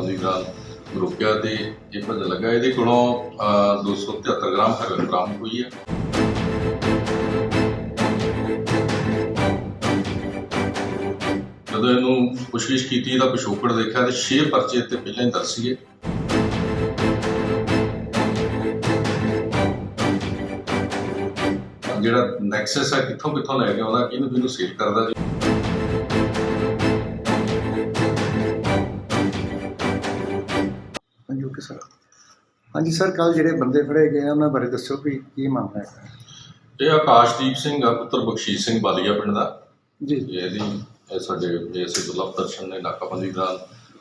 ਨਾਕਾਬੰਦੀ ਦੌਰਾਨ ਰੋਕਿਆ ਤੇ ਇਹ ਭੱਜ ਲੱਗਾ ਇਹਦੇ ਕੋਲੋਂ 273 ਗ੍ਰਾਮ ਹੈਰੋਇਨ ਬਰਾਮਦ ਹੋਈ ਹੈ ਜਦੋਂ ਇਹਨੂੰ ਪੁੱਛਗਿੱਛ ਕੀਤੀ, ਇਹਦਾ ਪਿਛੋਕੜ ਦੇਖਿਆ ਤੇ 6 ਪਰਚੇ ਤੇ ਪਹਿਲਾਂ ਹੀ ਦਰਜ ਸੀਗੇ। ਜਿਹੜਾ ਨੈਕਸਸ ਹੈ ਕਿੱਥੋਂ ਕਿੱਥੋਂ ਲੈ ਗਿਆ, ਉਹਦਾ ਕਿਹਨੂੰ ਕਿਹਨੂੰ ਸੇਲ ਕਰਦਾ ਜੀ? Okay sir? ਹਾਂਜੀ ਸਰ ਕੱਲ ਜਿਹੜੇ ਬੰਦੇ ਫੜੇ ਗਏ ਆ ਉਹਨਾਂ ਬਾਰੇ ਦੱਸੋ ਵੀ ਕੀ ਮਾਮਲਾ ਹੈ ਇਹ ਆਕਾਸ਼ਦੀਪ ਸਿੰਘ ਆ ਪੁੱਤਰ ਬਖਸ਼ੀਸ਼ ਸਿੰਘ ਬਾਲੀਆ ਪਿੰਡ ਦਾ। ਜੀ। ਇਹ ਇਹਦੀ ਇਹ ਸਾਡੇ ਏਐਸਏ ਦੁਰਲਭ ਦਰਸ਼ਨ ਨੇ ਨਾਕਾਬੰਦੀ ਦੌਰਾਨ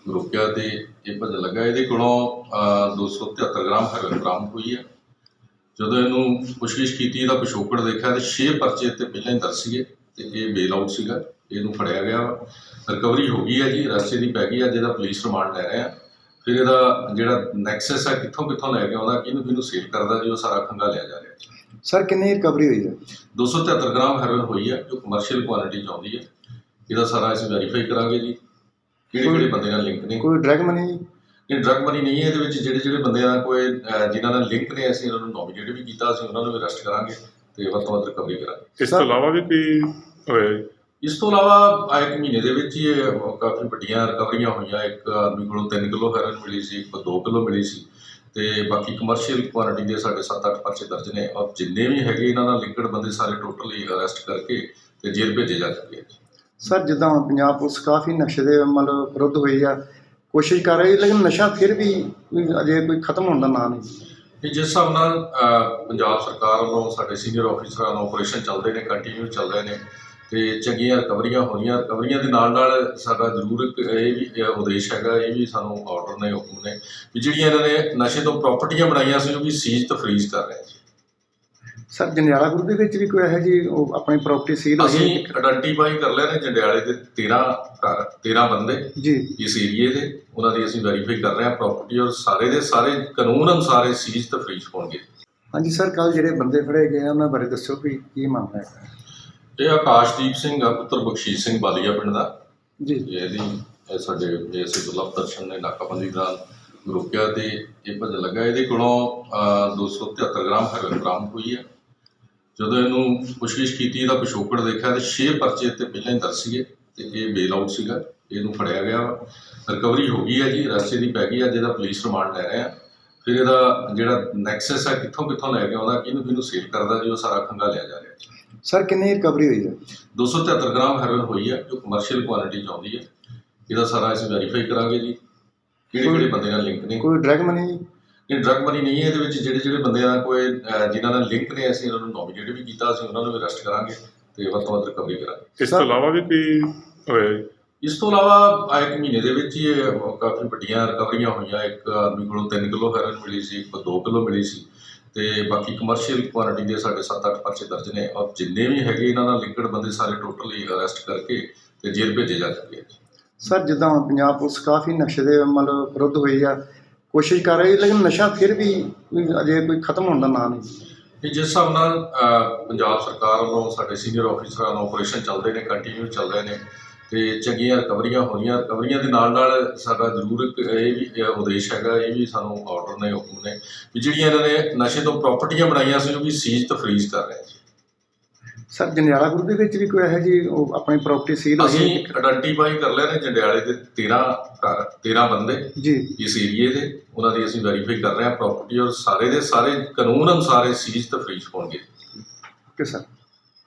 ਰੋਕਿਆ ਤੇ ਇਹ ਭੱਜ ਲੱਗਾ ਇਹਦੇ ਕੋਲੋਂ ਅਹ, 273 ਗ੍ਰਾਮ ਹੈਰੋਇਨ ਬਰਾਮਦ ਹੋਈ ਹੈ ਜਦੋਂ ਇਹਨੂੰ ਪੁੱਛਗਿੱਛ ਕੀਤੀ ਇਹਦਾ ਪਿਛੋਕੜ ਦੇਖਿਆ ਤੇ 6 ਪਰਚੇ ਤੇ ਪਹਿਲਾਂ ਹੀ ਦਰਜ ਸੀਗੇ ਤੇ ਇਹ ਬੇਲ ਆਊਟ ਸੀਗਾ ਇਹਨੂੰ ਫੜਿਆ ਗਿਆ ਰਿਕਵਰੀ ਹੋ ਗਈ ਹੈ ਜੀ ਰਸਤੇ ਦੀ ਪੈ ਗਈ ਹੈ ਜਿਹਦਾ ਪੁਲਿਸ ਰਿਮਾਂਡ ਲੈ ਰਹੇ ਆ। ਫਿਰ ਇਹਦਾ ਜਿਹੜਾ ਨੈਕਸਸ ਹੈ ਕਿੱਥੋਂ ਕਿੱਥੋਂ ਲੈ ਕੇ ਆਉਂਦਾ ਕਿਹਨੂੰ ਕਿਹਨੂੰ ਸੇਲ ਕਰਦਾ ਜੀ ਉਹ ਸਾਰਾ ਖੰਗਾਲਿਆ ਜਾ ਰਿਹਾ। ਸਰ ਕਿੰਨੀ ਰਿਕਵਰੀ ਹੋਈ ਹੈ? 273 ਗ੍ਰਾਮ ਹੈਰੋਇਨ ਹੋਈ ਹੈ ਜੋ ਕਮਰਸ਼ੀਅਲ ਕੁਆਲਿਟੀ ਚ ਆਉਂਦੀ ਹੈ ਇਹਦਾ ਸਾਰਾ ਅਸੀਂ ਵੈਰੀਫਾਈ ਕਰਾਂਗੇ ਜੀ ਕਿਹੜੇ ਕਿਹੜੇ ਬੰਦੇ ਨਾਲ ਲਿੰਕ ਨੇ। ਕੋਈ ਡਰਗ ਮਨੀ ਇਹ ਡਰਗ ਮਨੀ ਨਹੀਂ ਹੈ ਇਹਦੇ ਵਿੱਚ ਜਿਹੜੇ ਜਿਹੜੇ ਬੰਦਿਆਂ ਨਾਲ ਕੋਈ ਜਿਨ੍ਹਾਂ ਨਾਲ ਲਿੰਕ ਨੇ ਅਸੀਂ ਉਹਨਾਂ ਨੂੰ ਨੋਮੀਨੇਟ ਵੀ ਕੀਤਾ ਅਸੀਂ ਉਹਨਾਂ ਨੂੰ ਵੀ ਅਰੈਸਟ ਕਰਾਂਗੇ ਤੇ ਵੱਧ ਤੋਂ ਵੱਧ ਰਿਕਵਰੀ ਕਰਾਂਗੇ। ਇਸ ਤੋਂ ਇਲਾਵਾ ਵੀ ਕੋਈ ਹੋਇਆ ਜੀ? ਇਸ ਤੋਂ ਇਲਾਵਾ ਆ ਇੱਕ ਮਹੀਨੇ ਦੇ ਵਿੱਚ ਹੀ ਇਹ ਕਾਫੀ ਵੱਡੀਆਂ ਰਿਕਵਰੀਆਂ ਹੋਈਆਂ। ਇੱਕ ਆਦਮੀ ਕੋਲੋਂ 3 ਕਿਲੋ ਹੈਰੋਇਨ ਮਿਲੀ ਸੀ ਇੱਕ 2 ਕਿਲੋ ਮਿਲੀ ਸੀ ਤੇ ਬਾਕੀ ਕਮਰਸ਼ੀਅਲ ਕੁਆਂਟੀਟੀ ਦੇ ਸਾਡੇ 7-8 ਪਰਚੇ ਦਰਜ ਨੇ ਔਰ ਜਿੰਨੇ ਵੀ ਹੈਗੇ ਇਹਨਾਂ ਨਾਲ ਲਿੰਕਡ ਬੰਦੇ ਸਾਰੇ ਟੋਟਲੀ ਅਰੈਸਟ ਕਰਕੇ ਤੇ ਜੇਲ੍ਹ ਭੇਜੇ ਜਾ ਚੁੱਕੇ ਆ ਸਰ ਜਿੱਦਾਂ ਹੁਣ ਪੰਜਾਬ ਪੁਲਿਸ ਕਾਫੀ ਨਸ਼ੇ ਦੇ ਮਤਲਬ ਵਿਰੁੱਧ ਹੋਈ ਆ ਕੋਸ਼ਿਸ਼ ਕਰ ਰਹੀ ਲੇਕਿਨ ਨਸ਼ਾ ਫਿਰ ਵੀ ਅਜੇ ਕੋਈ ਖਤਮ ਹੋਣ ਦਾ ਨਾਂ ਨਹੀਂ ਕਿ ਜਿਸ ਹਿਸਾਬ ਨਾਲ ਪੰਜਾਬ ਸਰਕਾਰ ਵੱਲੋਂ ਸਾਡੇ ਸੀਨੀਅਰ ਆਫੀਸਰਾਂ ਨੂੰ ਆਪਰੇਸ਼ਨ ਚੱਲਦੇ ਨੇ ਕੰਟੀਨਿਊ ਚੱਲ ਰਹੇ ਨੇ ਤੇ ਚੰਗੀਆਂ ਰਿਕਵਰੀਆਂ ਹੋ ਰਹੀਆਂ ਰਿਕਵਰੀਆਂ ਦੇ ਨਾਲ ਨਾਲ ਸਾਡਾ ਜ਼ਰੂਰ ਇੱਕ ਇਹ ਵੀ ਉਦੇਸ਼ ਹੈਗਾ ਇਹ ਵੀ ਸਾਨੂੰ ਆਰਡਰ ਨੇ ਹੁਕਮ ਨੇ ਵੀ ਜਿਹੜੀਆਂ ਇਹਨਾਂ ਨੇ ਨਸ਼ੇ ਤੋਂ ਪ੍ਰਾਪਰਟੀਆਂ ਬਣਾਈਆਂ ਸੀ ਉਹ ਵੀ ਸੀਜ਼ ਤੇ ਫਰੀਜ਼ ਕਰ ਰਹੇ ਹਾਂ ਸਰ ਜੰਡਿਆਲਾ ਗੁਰੂ ਦੇ ਵਿੱਚ ਵੀ ਕੋਈ ਇਹੋ ਜੀ ਉਹ ਆਪਣੀ ਪ੍ਰਾਪਰਟੀ ਸੀਲ ਅਸੀਂ ਆਇਡੈਂਟੀਫਾਈ ਕਰ ਲਿਆ ਨੇ ਜੰਡਿਆਲੇ ਦੇ 13 ਘਰ 13 ਬੰਦੇ ਜੀ। ਇਸ ਏਰੀਏ ਦੇ ਉਹਨਾਂ ਦੀ ਅਸੀਂ ਵੈਰੀਫਾਈ ਕਰ ਰਹੇ ਹਾਂ ਪ੍ਰਾਪਰਟੀ ਔਰ ਸਾਰੇ ਦੇ ਸਾਰੇ ਕਾਨੂੰਨ ਅਨੁਸਾਰ ਇਹ ਸੀਜ਼ ਤੇ ਫਰੀਜ਼ ਹੋਣਗੇ। ਹਾਂਜੀ ਸਰ ਕੱਲ ਜਿਹੜੇ ਬੰਦੇ ਫੜੇ ਗਏ ਆ ਉਹਨਾਂ ਬਾਰੇ ਦੱਸੋ ਵੀ ਕੀ ਮਾਮਲਾ ਹੈ ਇਹ ਆਕਾਸ਼ਦੀਪ ਸਿੰਘ ਆ ਪੁੱਤਰ ਬਖਸ਼ੀਸ਼ ਸਿੰਘ ਬਾਲੀਆ ਪਿੰਡ ਦਾ। ਜੀ। ਇਹ ਇਹਦੀ ਇਹ ਸਾਡੇ ਏਐਸਏ ਦੁਰਲਭ ਦਰਸ਼ਨ ਨੇ ਨਾਕਾਬੰਦੀ ਦੌਰਾਨ ਰੋਕਿਆ ਤੇ ਇਹ ਭੱਜ ਲੱਗਾ। ਇਹਦੇ ਕੋਲੋਂ ਅਹ, 273 ਗ੍ਰਾਮ ਹੈਰੋਇਨ ਬਰਾਮਦ ਹੋਈ ਹੈ ਜਦੋਂ ਇਹਨੂੰ ਪੁੱਛਗਿੱਛ ਕੀਤੀ ਇਹਦਾ ਪਿਛੋਕੜ ਦੇਖਿਆ ਤੇ 6 ਪਰਚੇ ਤੇ ਪਹਿਲਾਂ ਹੀ ਦਰਜ ਸੀਗੇ ਤੇ ਇਹ ਬੇਲ ਆਊਟ ਸੀਗਾ। ਇਹਨੂੰ ਫੜਿਆ ਗਿਆ ਰਿਕਵਰੀ ਹੋ ਗਈ ਹੈ ਜੀ ਰਸਤੇ ਦੀ ਪੈ ਗਈ ਹੈ ਜਿਹਦਾ ਪੁਲਿਸ ਰਿਮਾਂਡ ਲੈ ਰਹੇ ਆ। ਫਿਰ ਇਹਦਾ ਜਿਹੜਾ ਨੈਕਸਸ ਹੈ ਕਿੱਥੋਂ ਕਿੱਥੋਂ ਲੈ ਕੇ ਆਉਂਦਾ ਕਿਹਨੂੰ ਕਿਹਨੂੰ ਸੇਲ ਕਰਦਾ ਜੀ ਉਹ ਸਾਰਾ ਖੰਗਾਲਿਆ ਜਾ ਰਿਹਾ। ਸਰ ਕਿੰਨੀ ਰਿਕਵਰੀ ਹੋਈ ਹੈ? 273 ਗ੍ਰਾਮ ਹੈਰੋਇਨ ਹੋਈ ਹੈ ਜੋ ਕਮਰਸ਼ੀਅਲ ਕੁਆਲਿਟੀ ਚ ਆਉਂਦੀ ਹੈ। ਇਹਦਾ ਸਾਰਾ ਅਸੀਂ ਵੈਰੀਫਾਈ ਕਰਾਂਗੇ ਜੀ। ਕਿਹੜੇ ਕਿਹੜੇ ਬੰਦੇ ਨਾਲ ਲਿੰਕ ਨੇ? ਕੋਈ ਡਰਗ ਮਨੀ ਇਹ ਡਰਗ ਮਨੀ ਨਹੀਂ ਹੈ ਇਹਦੇ ਵਿੱਚ ਜਿਹੜੇ ਜਿਹੜੇ ਬੰਦਿਆਂ ਨਾਲ ਕੋਈ ਜਿਨ੍ਹਾਂ ਨਾਲ ਲਿੰਕ ਨੇ ਅਸੀਂ ਉਹਨਾਂ ਨੂੰ ਨੋਮੀਨੇਟ ਵੀ ਕੀਤਾ ਅਸੀਂ ਉਹਨਾਂ ਨੂੰ ਵੀ ਅਰੈਸਟ ਕਰਾਂਗੇ ਤੇ ਵੱਧ ਤੋਂ ਵੱਧ ਰਿਕਵਰੀ ਕਰਾਂਗੇ। ਇਸ ਤੋਂ ਇਲਾਵਾ ਵੀ ਕੋਈ ਹੋਇਆ ਜੀ? ਇਸ ਤੋਂ ਇਲਾਵਾ ਆ ਇੱਕ ਮਹੀਨੇ ਦੇ ਵਿੱਚ ਹੀ ਇਹ ਕਾਫੀ ਵੱਡੀਆਂ ਰਿਕਵਰੀਆਂ ਹੋਈਆਂ। ਇੱਕ ਆਦਮੀ ਕੋਲੋਂ 3 ਕਿਲੋ ਹੈਰੋਇਨ ਮਿਲੀ ਸੀ ਇੱਕ 2 ਕਿਲੋ ਮਿਲੀ ਸੀ। ਤੇ ਬਾਕੀ ਕਮਰਸ਼ੀਅਲ ਕੁਆਂਟੀਟੀ ਦੇ ਸਾਡੇ 7-8 ਪਰਚੇ ਦਰਜ ਨੇ ਔਰ ਜਿੰਨੇ ਵੀ ਹੈਗੇ ਇਹਨਾਂ ਨਾਲ ਲਿੰਕਡ ਬੰਦੇ ਸਾਰੇ ਟੋਟਲੀ ਅਰੈਸਟ ਕਰਕੇ ਤੇ ਜੇਲ੍ਹ ਭੇਜੇ ਜਾ ਚੁੱਕੇ ਆ ਸਰ ਜਿੱਦਾਂ ਹੁਣ ਪੰਜਾਬ ਪੁਲਿਸ ਕਾਫੀ ਨਸ਼ੇ ਦੇ ਮਤਲਬ ਵਿਰੁੱਧ ਹੋਈ ਆ ਕੋਸ਼ਿਸ਼ ਕਰ ਰਹੀ ਲੇਕਿਨ ਨਸ਼ਾ ਫਿਰ ਵੀ ਅਜੇ ਕੋਈ ਖਤਮ ਹੋਣ ਦਾ ਨਾਂ ਨਹੀਂ ਕਿ ਜਿਸ ਹਿਸਾਬ ਨਾਲ ਪੰਜਾਬ ਸਰਕਾਰ ਵੱਲੋਂ ਸਾਡੇ ਸੀਨੀਅਰ ਆਫੀਸਰਾਂ ਨੂੰ ਆਪਰੇਸ਼ਨ ਚੱਲਦੇ ਨੇ ਕੰਟੀਨਿਊ ਚੱਲ ਰਹੇ ਨੇ ਤੇ ਚੰਗੀਆਂ ਰਿਕਵਰੀਆਂ ਹੋ ਰਹੀਆਂ ਰਿਕਵਰੀਆਂ ਦੇ ਨਾਲ ਨਾਲ ਸਾਡਾ ਜ਼ਰੂਰ ਇੱਕ ਇਹ ਵੀ ਉਦੇਸ਼ ਹੈਗਾ ਇਹ ਵੀ ਸਾਨੂੰ ਆਰਡਰ ਨੇ ਹੁਕਮ ਨੇ ਵੀ ਜਿਹੜੀਆਂ ਇਹਨਾਂ ਨੇ ਨਸ਼ੇ ਤੋਂ ਪ੍ਰਾਪਰਟੀਆਂ ਬਣਾਈਆਂ ਸੀ ਉਹ ਵੀ ਸੀਜ਼ ਤੇ ਫਰੀਜ਼ ਕਰ ਰਹੇ ਹਾਂ ਸਰ ਜੰਡਿਆਲਾ ਗੁਰੂ ਦੇ ਵਿੱਚ ਵੀ ਕੋਈ ਇਹੋ ਜੀ ਉਹ ਆਪਣੀ ਪ੍ਰਾਪਰਟੀ ਸੀਲ ਅਸੀਂ ਆਇਡੈਂਟੀਫਾਈ ਕਰ ਲਿਆ ਨੇ ਜੰਡਿਆਲੇ ਦੇ 13 ਘਰ 13 ਬੰਦੇ ਜੀ। ਇਸ ਏਰੀਏ ਦੇ ਉਹਨਾਂ ਦੀ ਅਸੀਂ ਵੈਰੀਫਾਈ ਕਰ ਰਹੇ ਹਾਂ ਪ੍ਰਾਪਰਟੀ ਔਰ ਸਾਰੇ ਦੇ ਸਾਰੇ ਕਾਨੂੰਨ ਅਨੁਸਾਰ ਇਹ ਸੀਜ਼ ਤੇ ਫਰੀਜ਼ ਹੋਣਗੇ। Okay sir.